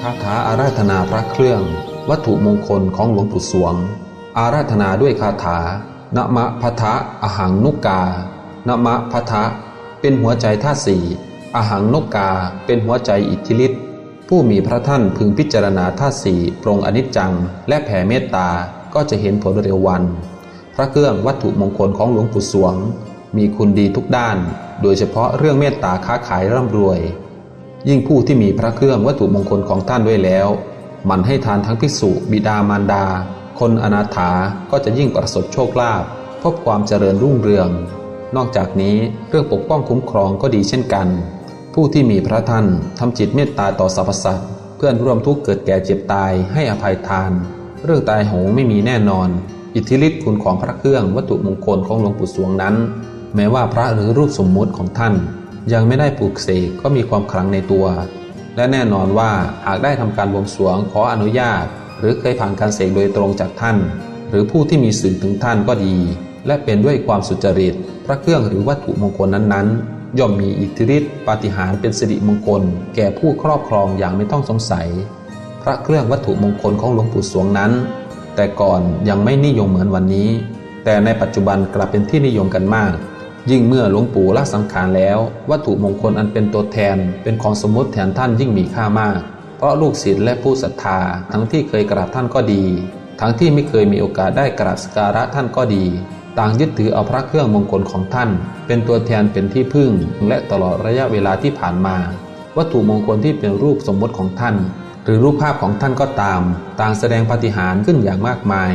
คาถาอาราธนาพระเครื่อง วัตถุมงคลของหลวงปู่สวง อาราธนาด้วยคาถา นะมะพัทะอหังนุกานะมะพัทะ เป็นหัวใจธาสี่อหังนกกา เป็นหัวใจอิทธิฤทธิ์ผู้มีพระท่านพึงพิจารณาธาสี่ปรงอนิจจัง และแผ่เมตตาก็จะเห็นผลเร็ววัน พระเครื่องวัตถุมงคลของหลวงปู่สวง มีคุณดีทุกด้าน โดยเฉพาะเรื่องเมตตาค้าขายร่ำรวย ยิ่งผู้ที่มีพระเครื่องวัตถุมงคลของท่านด้วยแล้ว มันให้ทานทั้งภิกษุบิดามารดา คนอนาถาก็จะยิ่งประสบโชคลาภพบความเจริญรุ่งเรือง นอกจากนี้เรื่องปกป้องคุ้มครองก็ดีเช่นกัน ผู้ที่มีพระท่านทำจิตเมตตาต่อสรรพสัตว์เพื่อนร่วมทุกข์เกิดแก่เจ็บตายให้อภัยทาน เรื่องตายโหงไม่มีแน่นอน อิทธิฤทธิ์คุณของพระเครื่องวัตถุมงคลของหลวงปู่สวงนั้น แม้ว่าพระหรือรูปสมมุติของท่าน ยังไม่ได้ปลูกเสกก็มีความขลังในตัว และแน่นอนว่าหากได้ทำการบวงสรวงขออนุญาต หรือเคยผ่านการเสกโดยตรงจากท่าน หรือผู้ที่มีสื่อถึงท่านก็ดี และเป็นด้วยความสุจริต พระเครื่องหรือวัตถุมงคลนั้นๆ ย่อมมีอิทธิฤทธิปาฏิหาริย์เป็นสิริมงคล แก่ผู้ครอบครองอย่างไม่ต้องสงสัย พระเครื่องวัตถุมงคลของหลวงปู่สวงนั้น แต่ก่อนยังไม่นิยมเหมือนวันนี้ แต่ในปัจจุบันกลับเป็นที่นิยมกันมาก ยิ่งเมื่อหลวงปู่ละสังขารแล้ว วัตถุมงคลอันเป็นตัวแทน เป็นของสมมติแทนท่านยิ่งมีค่ามาก เพราะลูกศิษย์และผู้ศรัทธา ทั้งที่เคยกราบท่านก็ดี ทั้งที่ไม่เคยมีโอกาสได้กราบสการะท่านก็ดี ต่างยึดถือเอาพระเครื่องมงคลของท่าน เป็นตัวแทนเป็นที่พึ่ง และตลอดระยะเวลาที่ผ่านมา วัตถุมงคลที่เป็นรูปสมมติของท่าน หรือรูปภาพของท่านก็ตาม ต่างแสดงปาฏิหาริย์ขึ้นอย่างมากมาย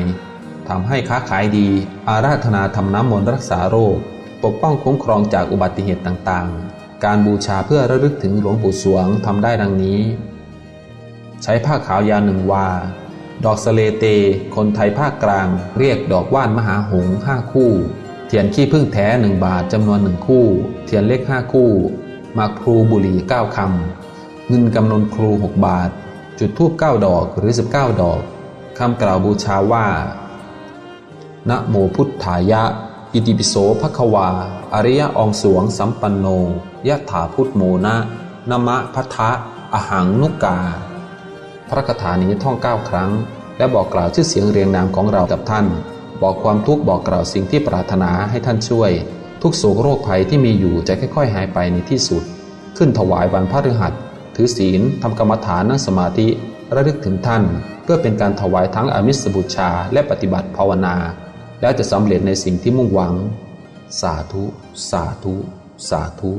ทำให้ค้าขายดี อาราธนาทำน้ำมนต์รักษาโรค ปกป้องคุ้มครองจากอุบัติเหตุต่างๆ การบูชาเพื่อระลึกถึงหลวงปู่สวงทำได้ดังนี้ ใช้ผ้าขาวยาวหนึ่งวา ดอกสเลเต คนไทยภาคกลาง เรียกดอกว่านมหาหงห้าคู่ เทียนขี้พึ่งแท้หนึ่งบาทจำนวนหนึ่งคู่ เทียนเล็กห้าคู่มากพลูบุหรี่เก้าคำเงินกำนนครูหกบาท จุดทูบเก้าดอกหรือสิบเก้าดอกคำกล่าวบูชาว่า นะโมพุทธายะ อิติปิโสภควา อริยองสวงสัมปันโนยะถาพุทโมนะนมะพัทะอหังนุกา พระคาถานี้ท่องเก้าครั้ง และบอกกล่าวชื่อเสียงเรียงนามของเรากับท่าน บอกความทุกข์บอกกล่าวสิ่งที่ปรารถนาให้ท่านช่วย ทุกโศกโรคภัยที่มีอยู่จะค่อยๆ หายไปในที่สุด ขึ้นถวายวันพระฤหัส ถือศีลทำกรรมฐานนั่งสมาธิระลึกถึงท่าน เพื่อเป็นการถวายทั้งอมิสบูชาและปฏิบัติภาวนา แล้วจะสำเร็จในสิ่งที่มุ่งหวัง สาธุ สาธุ สาธุ